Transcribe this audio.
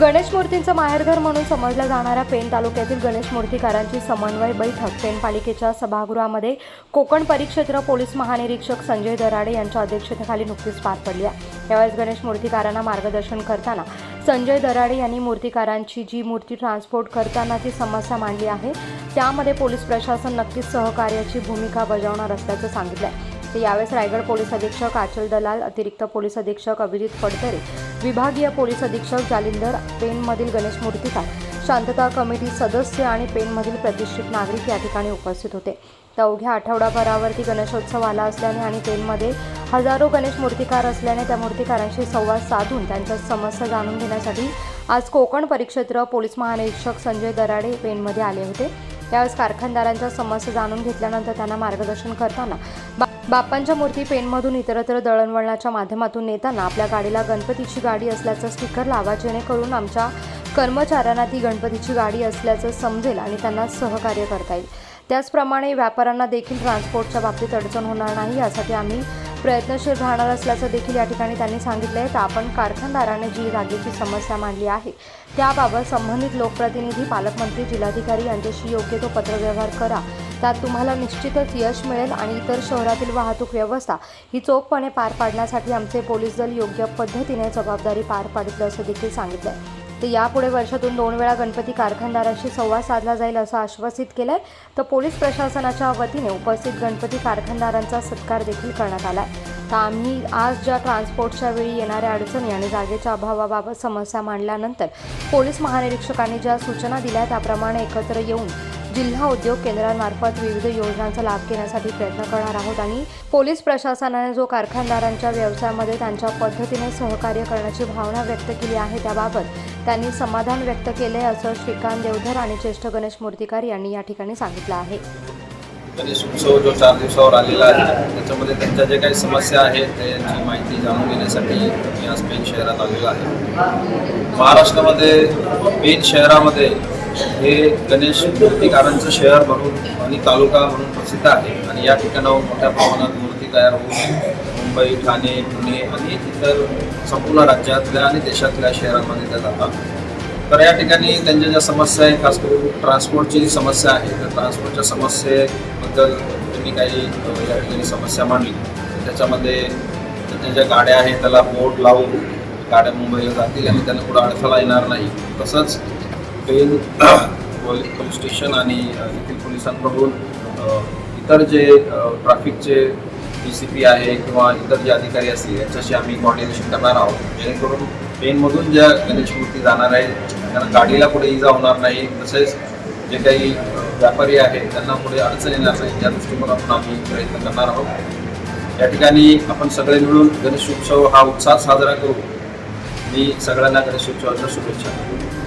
गणेश मूर्तींचं माहेरघर म्हणून समजल्या जाणाऱ्या पेण तालुक्यातील गणेश मूर्तीकारांची समन्वय बैठक. पेण पालिकेच्या सभागृहामध्ये कोकण परिक्षेत्र पोलीस महानिरीक्षक संजय दराडे यांच्या अध्यक्षतेखाली नुकतीच पार पडली आहे. यावेळेस गणेश मूर्तीकारांना मार्गदर्शन करताना संजय दराडे यांनी मूर्तीकारांची जी मूर्ती ट्रान्सपोर्ट करतानाची समस्या मांडली आहे त्यामध्ये पोलीस प्रशासन नक्कीच सहकार्याची भूमिका बजावणार असल्याचं सांगितलं आहे यावेळेस रायगड पोलीस अधीक्षक आचल दलाल अतिरिक्त पोलीस अधीक्षक अभिजित फडतरे विभागीय पोलीस अधीक्षक जालिंदर पेणमधील गणेश मूर्तीकार शांतता कमिटी सदस्य आणि पेणमधील प्रतिष्ठित नागरिक या ठिकाणी उपस्थित होते. तर अवघ्या आठवडाभरावरती गणेशोत्सव आला असल्याने आणि पेणमध्ये हजारो गणेश मूर्तिकार असल्याने त्या मूर्तिकारांशी संवाद साधून त्यांच्या समस्या जाणून घेण्यासाठी आज कोकण परिक्षेत्र पोलीस महानिरीक्षक संजय दराडे पेणमध्ये आले होते. त्यावेळेस कारखानदारांच्या समस्या जाणून घेतल्यानंतर त्यांना मार्गदर्शन करताना बा बाप्पांच्या मूर्ती पेनमधून इतरत्र दळणवळणाच्या माध्यमातून नेताना आपल्या गाडीला गणपतीची गाडी असल्याचं स्टिकर लावा जेणेकरून आमच्या कर्मचाऱ्यांना ती गणपतीची गाडी असल्याचं समजेल आणि त्यांना सहकार्य करता येईल. त्याचप्रमाणे व्यापाऱ्यांना देखील ट्रान्सपोर्टच्या बाबतीत अडचण होणार नाही यासाठी आम्ही प्रयत्नशील राहणार असल्याचं देखील या ठिकाणी त्यांनी सांगितलं आहे तर आपण कारखानदाराने जी जागेची समस्या मांडली आहे त्याबाबत संबंधित लोकप्रतिनिधी पालकमंत्री जिल्हाधिकारी यांच्याशी योग्य तो पत्रव्यवहार करा. त्यात तुम्हाला निश्चितच यश मिळेल आणि इतर शहरातील वाहतूक व्यवस्था ही चोखपणे पार पाडण्यासाठी आमचे पोलीस दल योग्य पद्धतीने जबाबदारी पार पाडतील असं देखील सांगितलं आहे तर यापुढे वर्षातून दोन वेळा गणपती कारखानदारांशी संवाद साधला जाईल असं आश्वासित केलंय. तर पोलीस प्रशासनाच्या वतीने उपस्थित गणपती कारखानदारांचा सत्कार देखील करण्यात आला आहे तर आम्ही आज ज्या ट्रान्सपोर्टच्या वेळी येणाऱ्या अडचणी आणि जागेच्या अभावाबाबत समस्या मांडल्यानंतर पोलीस महानिरीक्षकांनी ज्या सूचना दिल्या त्याप्रमाणे एकत्र येऊन जिल्हा उद्योग केंद्रांमार्फत विविध योजनांचा लाभ घेण्यासाठी प्रयत्न करणार आहोत आणि पोलीस प्रशासनाने जो कारखानदारांच्या व्यवसायामध्ये त्यांच्या पद्धतीने सहकार्य करण्याची भावना व्यक्त केली आहे त्याबाबत त्यांनी समाधान व्यक्त केले असं श्रीकांत देवधर आणि ज्येष्ठ गणेश मूर्तिकार यांनी या ठिकाणी सांगितलं आहे. गणेश उत्सव जो चार दिवसावर आलेला आहे त्याच्यामध्ये त्यांच्या जे काही समस्या आहेत त्यांची माहिती जाणून घेण्यासाठी मी आज पेन शहरात आलेलो आहे. महाराष्ट्रामध्ये पेन शहरामध्ये हे गणेश मूर्तिकारांचं शहर म्हणून आणि तालुका म्हणून प्रसिद्ध आहे. आणि या ठिकाणावर मोठ्या प्रमाणात मूर्ती तयार होऊन मुंबई ठाणे पुणे आणि इतर संपूर्ण राज्यातल्या आणि देशातल्या शहरांमध्ये त्या जातात. तर या ठिकाणी त्यांच्या ज्या समस्या आहेत खास करून ट्रान्सपोर्टची जी समस्या आहे त्या ट्रान्सपोर्टच्या समस्येबद्दल त्यांनी काही या ठिकाणी समस्या मांडली. त्याच्यामध्ये त्यांच्या ज्या गाड्या आहेत त्याला बोर्ड लावून गाड्या मुंबईला जातील आणि त्यांना कुठं अडथळा येणार नाही. तसंच पेन पोलीस स्टेशन आणि येथील पोलिसांकडून इतर जे ट्रॅफिकचे डी सी पी आहे किंवा इतर जे अधिकारी असतील यांच्याशी आम्ही कॉर्डिनेशन करणार आहोत. जेणेकरून पेनमधून ज्या गणेश मूर्ती जाणार आहेत त्यांना गाडीला पुढे इजा होणार नाही. तसेच जे काही व्यापारी आहेत त्यांना पुढे अडचण येणार नाही. या दृष्टिकोनातून आम्ही प्रयत्न करणार आहोत. या ठिकाणी आपण सगळे मिळून गणेश उत्सव हा उत्साह साजरा करू. मी सगळ्यांना गणेश उत्सवाच्या शुभेच्छा देतो.